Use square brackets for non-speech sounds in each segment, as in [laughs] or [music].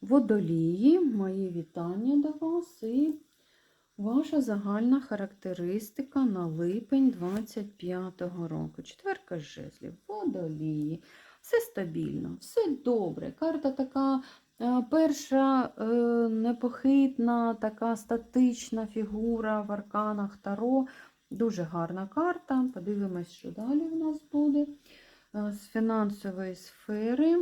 Водолії, мої вітання до вас і ваша загальна характеристика на липень 25-го року. Четверка жезлів, водолії. Все стабільно, все добре. Карта така е, перша е, непохитна, така статична фігура в арканах Таро. Дуже гарна карта. Подивимось, що далі в нас буде. Е, З фінансової сфери.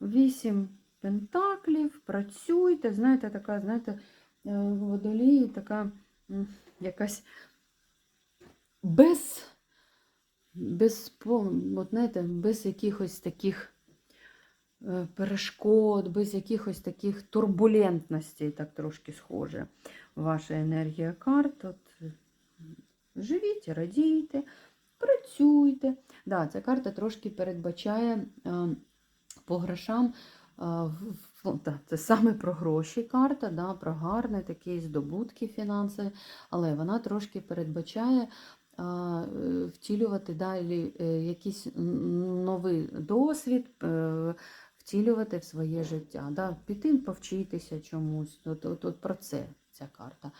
Вісім пентаклів, працюйте. Знаєте, така, знаєте, е, в водолії така якась без, без, от, знаєте, без якихось таких е, перешкод, без якихось таких турбулентностей, так трошки схоже. Ваша енергія карт. От, е, живіть, радійте, працюйте. Да, ця карта трошки передбачає. По грошам. ну, Це саме про гроші карта, да, про гарні такі здобутки фінансові, але вона трошки передбачає е, втілювати далі е, якийсь новий досвід, е, втілювати в своє життя. Да, Піти повчитися чомусь. От, от, от про це ця карта.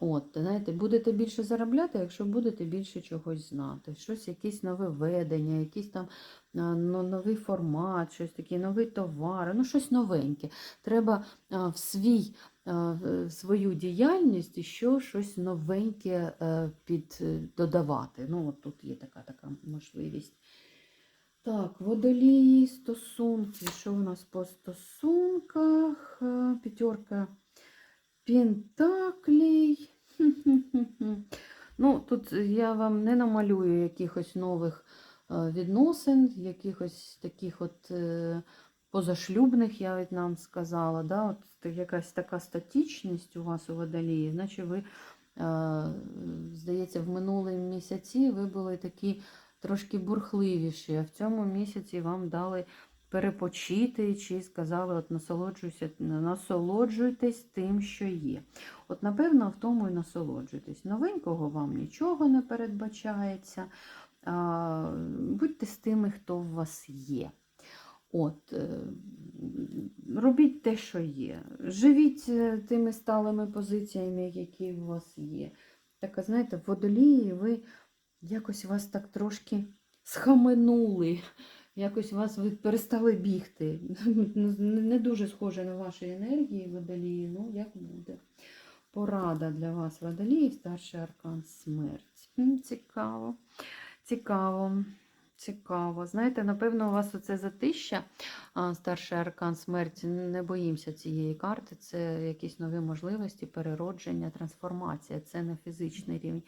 От, знаєте, будете більше заробляти, якщо будете більше чогось знати. Щось, якісь нововведення, якийсь там но- новий формат, щось таке, новий товар, ну щось новеньке. Треба в свій, в свою діяльність ще щось новеньке е, під, е, додавати. Ну, от тут є така, така можливість. Так, водолії, стосунки. Що у нас по стосунках? Е, П'ятерка Пентаклей. [laughs] Ну, тут я вам не намалюю якихось нових е, відносин, якихось таких от е, позашлюбних, я від нам сказала. Да? От якась така статічність у вас у водолії, значить ви, е, здається, в минулому місяці ви були такі трошки бурхливіші, а в цьому місяці вам дали перепочити, чи сказали, от насолоджуйся, насолоджуйтесь тим, що є. От, напевно, в тому і насолоджуйтесь. Новенького вам нічого не передбачається. Будьте з тими, хто у вас є. От, е, робіть те, що є. Живіть е, тими сталими позиціями, які у вас є. Так, знаєте, в водолії ви якось вас так трошки схаменули. Якось вас ви перестали бігти. Не дуже схоже на ваші енергії водолії, ну як буде. Порада для вас, водолії, старший аркан смерть. Цікаво, цікаво, цікаво. Знаєте, напевно, у вас оце затища, старший аркан смерть. Не боїмося цієї карти. Це якісь нові можливості, переродження, трансформація. Це не фізичний рівень.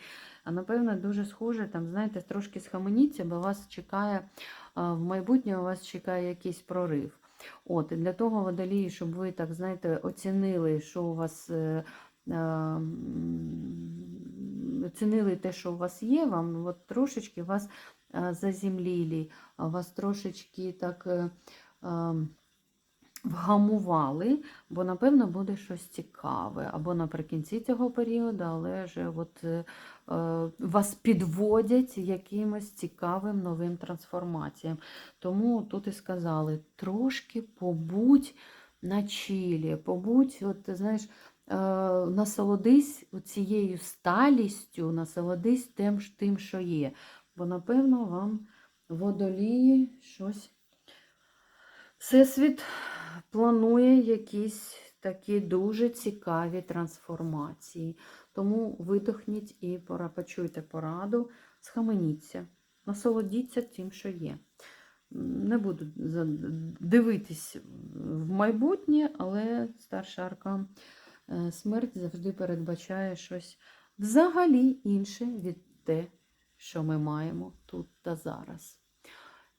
А напевно, дуже схоже, там, знаєте, трошки схаменіться, бо вас чекає в майбутнє, вас чекає якийсь прорив. От, і для того водолії, щоб ви так знаєте, оцінили, що у вас. е, е, Оцінили те, що у вас є, вам от трошечки вас е, заземлілі, вас трошечки так е, е, вгамували, бо, напевно, буде щось цікаве. Або наприкінці цього періоду, але вже от, е, вас підводять якимось цікавим новим трансформаціям. Тому тут і сказали, трошки побудь на чилі, побудь, от, знаєш, насолодись цією сталістю, насолодись тим, що є. Бо, напевно, вам водолії щось. Всесвіт планує якісь такі дуже цікаві трансформації. Тому видохніть і пора, почуйте пораду, схаменіться, насолодіться тим, що є. Не буду дивитись в майбутнє, але старша аркан е, смерть завжди передбачає щось взагалі інше від те, що ми маємо тут та зараз.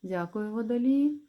Дякую, водолії.